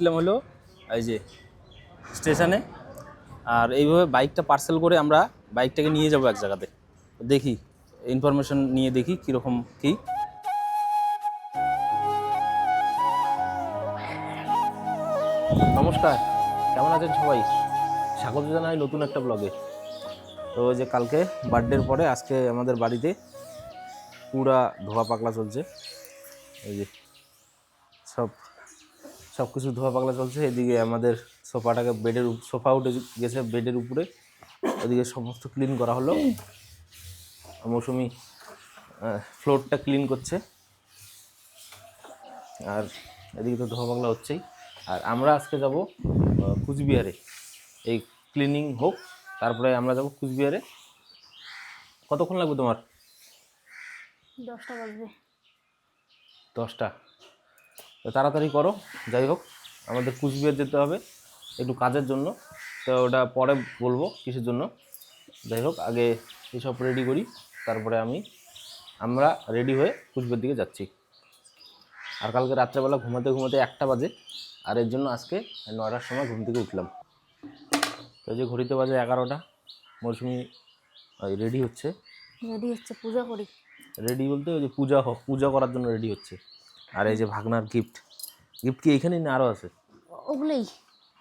ছিলাম হলো, এই যে স্টেশনে। আর এইভাবে বাইকটা পার্সেল করে আমরা বাইকটাকে নিয়ে যাব এক জায়গাতে। দেখি ইনফরমেশন নিয়ে দেখি কীরকম কী। নমস্কার, কেমন আছেন সবাই? স্বাগত জানাই নতুন একটা ব্লগে তো যে কালকে বার্থডের পরে আজকে আমাদের বাড়িতে পুরা ধোয়া পাকলা চলছে। এই যে সব সব কিছু ধোয়া পাকলা চলছে এদিকে আমাদের সোফাটাকে বেডের সোফা উঠে গেছে বেডের উপরে ওদিকে সমস্ত ক্লিন করা হলো। মৌসুমি ফ্লোরটা ক্লিন করছে। আর এদিকে তো ধোয়া পাকলা হচ্ছেই। আর আমরা আজকে যাব কুচবিহারে। এই ক্লিনিং হোক তারপরে আমরা যাব কুচবিহারে। কতক্ষণ লাগবে তোমার? দশটা বাজবে। দশটা? তো তাড়াতাড়ি করো। যাই হোক আমাদের কুচবিহার যেতে হবে একটু কাজের জন্য। তো ওটা পরে বলব কিসের জন্য। যাই হোক আগে এসব রেডি করি তারপরে আমি আমরা রেডি হয়ে কুচবিহার দিকে যাচ্ছি। আর কালকে রাত্রেবেলা ঘুমাতে ঘুমাতে একটা বাজে আর এর জন্য আজকে নয়টার সময় ঘুম থেকে উঠলাম। তো যে ঘড়িতে বাজে এগারোটা মৌসুমি রেডি হচ্ছে। রেডি হচ্ছে পূজা করি। রেডি বলতে ওই যে পূজা হোক পূজা করার জন্য রেডি হচ্ছে। আর এই যে ভাগনার গিফট গিফট কি এইখানেই না আরও আছে? ওগুলোই।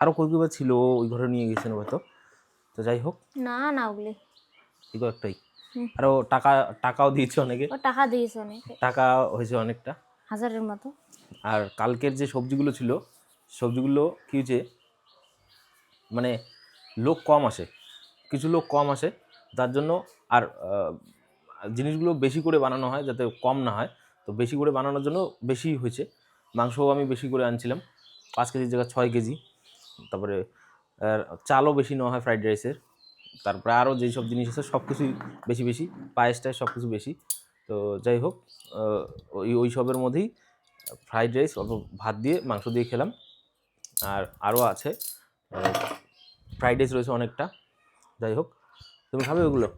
আরও কই কই ছিল ও ওই ঘরে নিয়ে গেছেন হয়তো। তো যাই হোক। না না ওগুলি এই একটাই। আরও টাকা টাকাও দিয়েছে অনেকে। ও টাকা দিয়েছে অনেক। টাকা হয়েছে অনেকটা। হাজারের মতো। আর কালকের যে সবজিগুলো ছিল সবজিগুলো কী হয়েছে মানে লোক কম আসে। কিছু লোক কম আসে। যার জন্য আর জিনিসগুলো বেশি করে বানানো হয় যাতে কম না হয়। তো বেশি করে বানানোর জন্য বেশি হয়েছে। মাংসও আমি বেশি করে আনছিলাম। পাঁচ কেজির জায়গায় ছয় কেজি। তারপরে চালও বেশি নেওয়া হয় ফ্রাইড রাইসের। তারপরে আরও যেই সব জিনিস আছে সব কিছুই বেশি বেশি পায়েস টায়েস সব কিছু বেশি। তো যাই হোক ওই ওই সবের মধ্যেই ফ্রাইড রাইস অল্প ভাত দিয়ে মাংস দিয়ে খেলাম। আর আরও আছে ফ্রাইড রাইস রয়েছে অনেকটা। যাই হোক তুমি খাবে ওগুলো?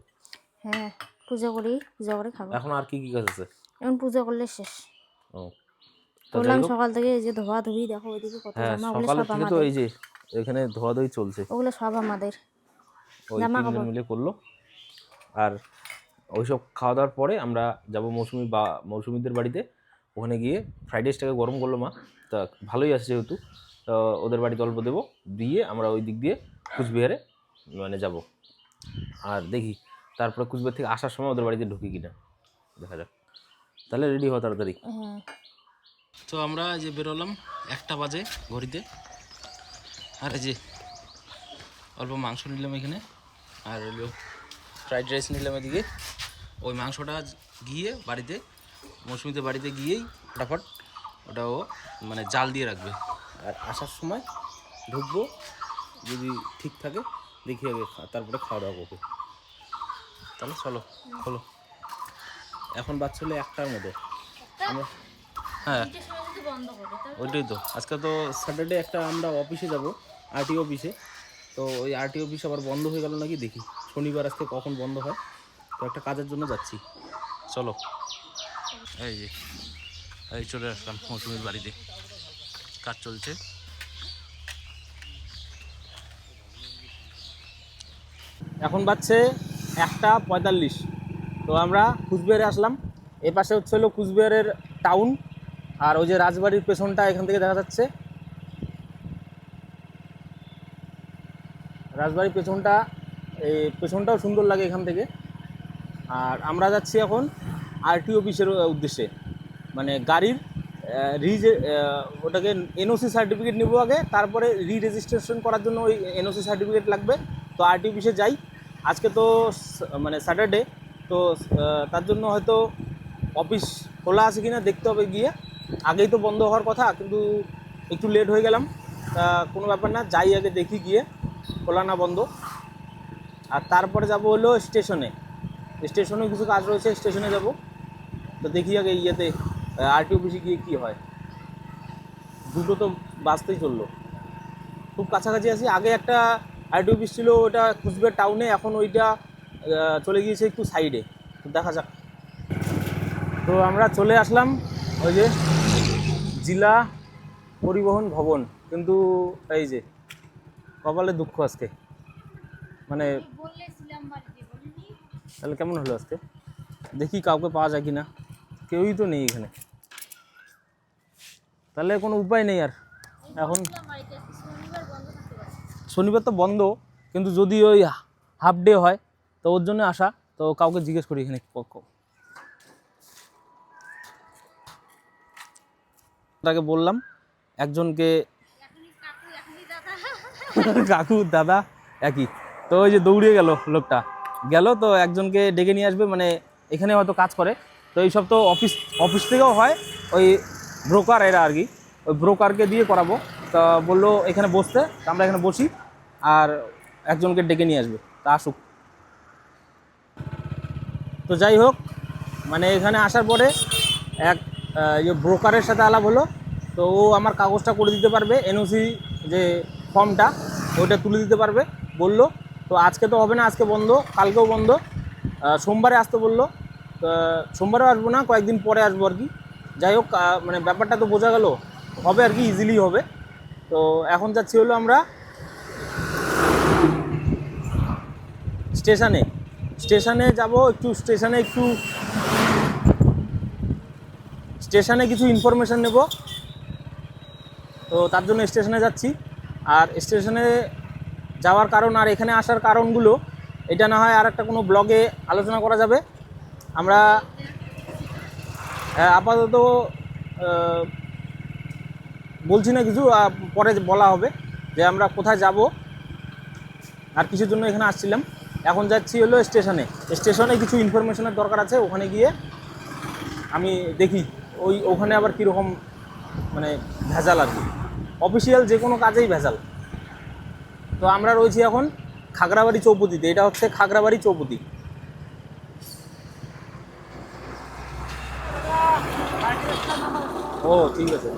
হ্যাঁ পূজা করি পূজা করে খাব। এখন আর কি কি কাজ আছে? এখন পূজা করলে শেষ। ও। করলাম সকাল থেকে এই যে ধোয়া ধুই দেখো ওইদিকে কত হ্যাঁ জামা ওগুলো সব থেকে তো আমাদের। এই যে এখানে ধোয়াধুয়ি চলছে। ওগুলো সব আমাদের। জামা কাপড়। মিলে করল। আর ওইসব খাওয়া দাওয়ার পরে আমরা যাব মৌসুমি বা মৌসুমিদের বাড়িতে। ওখানে গিয়ে ফ্রাইড রাইসটাকে গরম করল মা। তা ভালোই আছে যেহেতু। তো ওদের বাড়িতে অল্প দেবো। দিয়ে আমরা ওই দিক দিয়ে কুচবিহারে মানে যাব। আর দেখি তারপরে কুচবিহার থেকে আসার সময় ওদের বাড়িতে ঢুকি কিনা। দেখা যাক। তাহলে রেডি হওয়া তাড়াতাড়ি। তো আমরা যে বেরোলাম একটা বাজে ঘড়িতে। আর এই যে অল্প মাংস নিলাম এখানে আর হলো ফ্রাইড রাইস নিলাম এদিকে। ওই মাংসটা গিয়ে বাড়িতে মৌসুমিতে বাড়িতে গিয়েই ফটাফট ওটা ও মানে জাল দিয়ে রাখবে। আর আসার সময় ঢুকবো যদি ঠিক থাকে দেখি আগে তারপরে খাওয়া দাওয়া করবে। তাহলে চলো খোলো। এখন বাচ্চা হলে একটার মতো আমরা হ্যাঁ। ওইটাই তো। আজকে তো স্যাটারডে একটা আমরা অফিসে যাব আরটি অফিসে তো ওই আরটি অফিস আবার বন্ধ হয়ে গেল নাকি দেখি। শনিবার আজকে কখন বন্ধ হয়? তো একটা কাজের জন্য যাচ্ছি। চলো। এই যে এই চলে আসলাম মৌসুমির বাড়িতে। কাজ চলছে। এখন বাজছে একটা পঁয়তাল্লিশ। তো আমরা কুচবিহারে আসলাম। এ পাশে হচ্ছে হলো কুচবিহারের টাউন আর ওই যে রাজবাড়ির পেছনটা এখান থেকে দেখা যাচ্ছে। রাজবাড়ির পেছনটা এই পেছনটাও সুন্দর লাগে এখান থেকে। আর আমরা যাচ্ছি এখন আরটি অফিসের উদ্দেশ্যে। মানে গাড়ির রিজ ওটাকে এনওসি সার্টিফিকেট নিব আগে, তারপরে রি রেজিস্ট্রেশন করার জন্য ওই এনওসি সার্টিফিকেট লাগবে। তো আরটি অফিসে যাই। আজকে তো মানে স্যাটারডে তো তার জন্য হয়তো অফিস খোলা আছে কিনা দেখতে হবে গিয়ে। আগেই তো বন্ধ হওয়ার কথা, কিন্তু একটু লেট হয়ে গেলাম। তা কোনো ব্যাপার না, যাই আগে দেখি গিয়ে, খোলা না বন্ধ। আর তারপরে যাব হলো স্টেশনে স্টেশনে কিছু কাজ রয়েছে স্টেশনে যাব। তো দেখি আগে ইয়েতে আরটি অফিসে গিয়ে কী হয়। দুটো তো বাসতেই চলল। খুব কাছাকাছি আছি। আগে একটা আরটি অফিস ছিল, ওটা কুচবিহার টাউনে এখন ওইটা চলে গিয়েছে একটু সাইডে দেখা যাক। তো আমরা চলে আসলাম ওই যে জেলা পরিবহন ভবন। কিন্তু এই যে, কপালে দুঃখ আজকে। মানে তাহলে কেমন হলো আজকে? দেখি কাউকে পাওয়া যায় কি না কেউই তো নেই এখানে। তাহলে কোনো উপায় নেই আর। এখন শনিবার তো বন্ধ। কিন্তু যদি ওই হাফ ডে হয় তো ওর জন্য আসা। তো কাউকে জিজ্ঞেস করি এখানে তাকে বললাম, একজনকে কাকু, দাদা, একই। তো ওই যে দৌড়িয়ে গেল লোকটা। গেল তো একজনকে ডেকে নিয়ে আসবে মানে এখানে হয়তো কাজ করে। তো এইসব তো অফিস অফিস থেকেও হয়। ওই ব্রোকার এরা আর কি। ওই ব্রোকারকে দিয়ে করাবো। তা বলল, এখানে বসতে, আমরা এখানে বসি। আর একজনকে ডেকে নিয়ে আসবে। তা আসুক। তো যাই হোক মানে এখানে আসার পরে এক ইয়ে ব্রোকারের সাথে আলাপ হলো। তো ও আমার কাগজটা করে দিতে পারবে এনওসি যে ফর্মটা ওইটা তুলে দিতে পারবে, বলল। তো আজকে তো হবে না, আজকে বন্ধ, কালকেও বন্ধ। সোমবারে আসতে বলল। সোমবারেও আসব না, কয়েকদিন পরে আসব আর কি। যাই হোক মানে ব্যাপারটা তো বোঝা গেল, হবে আর কি ইজিলি হবে। তো এখন যাচ্ছি হলো আমরা স্টেশনে। স্টেশনে যাব, একটু স্টেশনে একটু স্টেশনে কিছু ইনফরমেশন নেব। তো তার জন্য স্টেশনে যাচ্ছি। আর স্টেশনে যাওয়ার কারণ আর এখানে আসার কারণগুলো, এটা না হয় আর একটা কোনো ব্লগে আলোচনা করা যাবে। আমরা আপাতত বলছি না কিছু পরে বলা হবে যে আমরা কোথায় যাব। আর কিছুর জন্য এখানে আসছিলাম। এখন যাচ্ছি হলো স্টেশনে। স্টেশনে কিছু ইনফরমেশনের দরকার আছে, ওখানে গিয়ে আমি দেখি, ওই ওখানে আবার কীরকম মানে ভেজাল আর কি। অফিসিয়াল যে কোনো কাজেই ভেজাল। তো আমরা রয়েছি এখন খাগড়াবাড়ি চৌপতিতে, এটা হচ্ছে খাগড়াবাড়ি চৌপতি। ও, ঠিক আছে।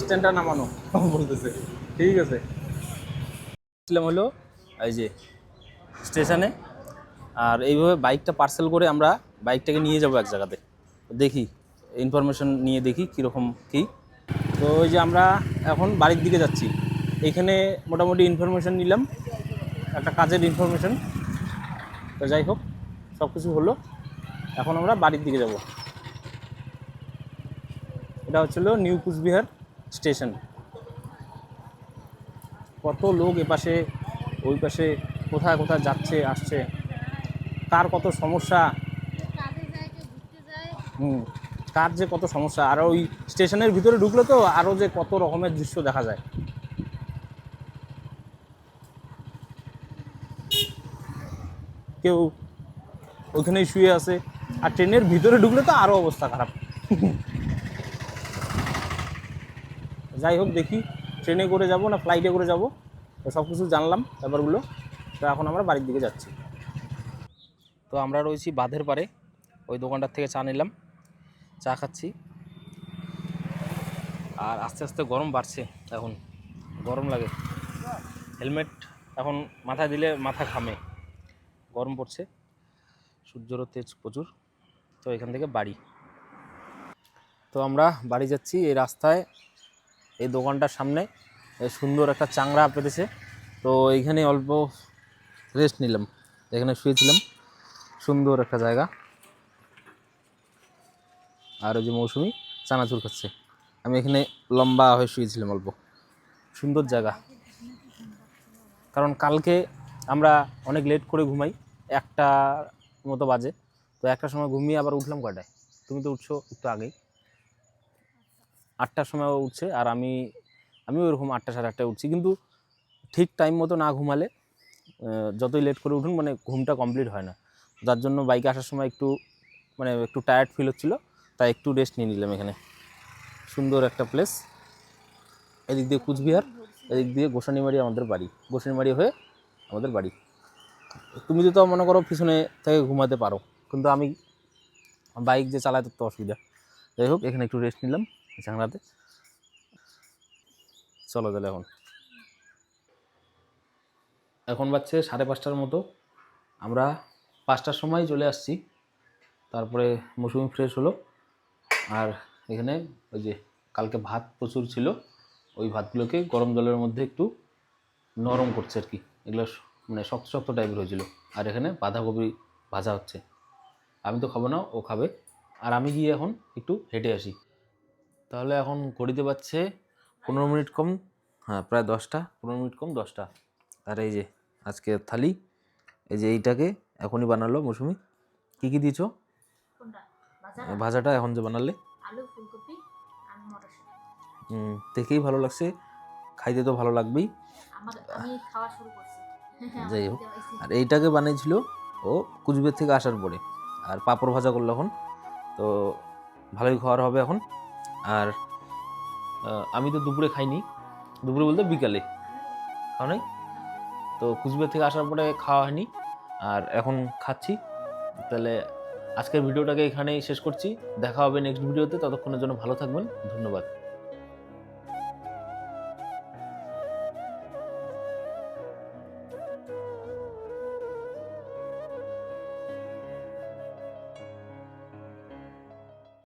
স্ট্যান্ডটা নামানো, বলতেছে। ঠিক আছে। হলো, এই যে স্টেশনে। আর এইভাবে বাইকটা পার্সেল করে আমরা বাইকটাকে নিয়ে যাব এক জায়গাতে। দেখি ইনফরমেশন নিয়ে দেখি কীরকম কী। তো ওই যে আমরা এখন বাড়ির দিকে যাচ্ছি। এখানে মোটামুটি ইনফরমেশন নিলাম, একটা কাজের ইনফরমেশন তো যাই হোক সব কিছু হলো। এখন আমরা বাড়ির দিকে যাব। এটা হচ্ছিল নিউ কুচবিহার স্টেশন। কত লোক এপাশে ওই পাশে কোথায় কোথায় যাচ্ছে, আসছে, কার কত সমস্যা? হুম, কার যে কত সমস্যা? আর ওই স্টেশনের ভিতরে ঢুকলে তো আরও যে কত রকমের দৃশ্য দেখা যায়। কেউ ওইখানেই শুয়ে আছে, আর ট্রেনের ভিতরে ঢুকলে তো আরও অবস্থা খারাপ। যাই হোক দেখি, ট্রেনে করে যাব না ফ্লাইটে করে যাব? তো সব কিছু জানলাম, ব্যাপারগুলো। তো এখন আমরা বাড়ির দিকে যাচ্ছি। তো আমরা রয়েছি বাঁধের পারে ওই দোকানটার থেকে চা নিলাম, চা খাচ্ছি। আর আস্তে আস্তে গরম বাড়ছে এখন, গরম লাগে। হেলমেট এখন মাথায় দিলে মাথা ঘামে, গরম পড়ছে। সূর্যেরও তেজ প্রচুর, তো এখান থেকে বাড়ি। তো আমরা বাড়ি যাচ্ছি এই রাস্তায়, এই দোকানটার সামনে। সুন্দর একটা চাংড়া পেতেছে। তো এইখানে অল্প রেস্ট নিলাম। এখানে শুয়েছিলাম। সুন্দর একটা জায়গা। আর ওই যে মৌসুমি চানাচুর খাচ্ছে। আমি এখানে লম্বা হয়ে শুয়েছিলাম অল্প। সুন্দর জায়গা। কারণ কালকে আমরা অনেক লেট করে ঘুমাই। একটা মতো বাজে। তো একটা সময় ঘুমিয়ে আবার উঠলাম কয়টায়? তুমি তো উঠছো একটু আগেই। আটটার সময় উঠছে। আর আমি, আমিও ওরকম আটটা সাড়ে আটটায় উঠছি। কিন্তু ঠিক টাইম মতো না ঘুমালে যতই লেট করে উঠুন মানে ঘুমটা কমপ্লিট হয় না। যার জন্য বাইকে আসার সময় একটু মানে একটু টায়ার্ড ফিল হচ্ছিল, তাই একটু রেস্ট নিয়ে নিলাম এখানে। সুন্দর একটা প্লেস এদিক দিয়ে কুচবিহার, এদিক দিয়ে গোসানিমারি আমাদের বাড়ি। গোসানিমারি হয়ে আমাদের বাড়ি। তুমি তো মনে করো পিছনে থেকে ঘুমাতে পারো, কিন্তু আমি বাইক যে চালাতে তো অসুবিধা। যাই হোক, এখানে একটু রেস্ট নিলাম ঝাংরাতে চলো তাহলে এখন। এখন বাজছে সাড়ে পাঁচটার মতো। আমরা পাঁচটার সময় চলে আসছি। তারপরে মৌসুমি ফ্রেশ হলো। আর এখানে ওই যে কালকে ভাত প্রচুর ছিল, ওই ভাতগুলোকে গরম জলের মধ্যে একটু নরম করছে আর কি। এগুলো মানে শক্ত শক্ত টাইপের হয়েছিল। আর এখানে বাঁধাকপি ভাজা হচ্ছে। আমি তো খাব না, ও খাবে। আর আমি গিয়ে এখন একটু হেঁটে আসি। তাহলে এখন ঘড়িতে পাচ্ছে পনেরো মিনিট কম হ্যাঁ প্রায় দশটা, পনেরো মিনিট কম দশটা। আর এই যে আজকে থালি এই যে এইটাকে এখনই বানালো মৌসুমি। কী কী দিয়েছ? ভাজাটা এখন যে বানালে। আলু ফুলকপি আর মটরশুঁটি। হুম, দেখেই ভালো লাগছে। খাইতে তো ভালো লাগবেই। আমি খাওয়া শুরু করছি। যাই হোক। আর এইটাকে বানিয়েছিল ও কুচবিহার থেকে আসার পরে। আর পাঁপড় ভাজা করল এখন। তো ভালোই খাওয়ার হবে এখন। আর আমি তো দুপুরে খাইনি। দুপুরে বলতে বিকালে। খাও নাই? তো কুচবিহার থেকে আসার পরে খাওয়া হয়নি। আর এখন খাচ্ছি। তাহলে আজকের ভিডিওটাকে এখানেই শেষ করছি। দেখা হবে নেক্সট ভিডিওতে ততক্ষণের জন্য ভালো থাকবেন। ধন্যবাদ।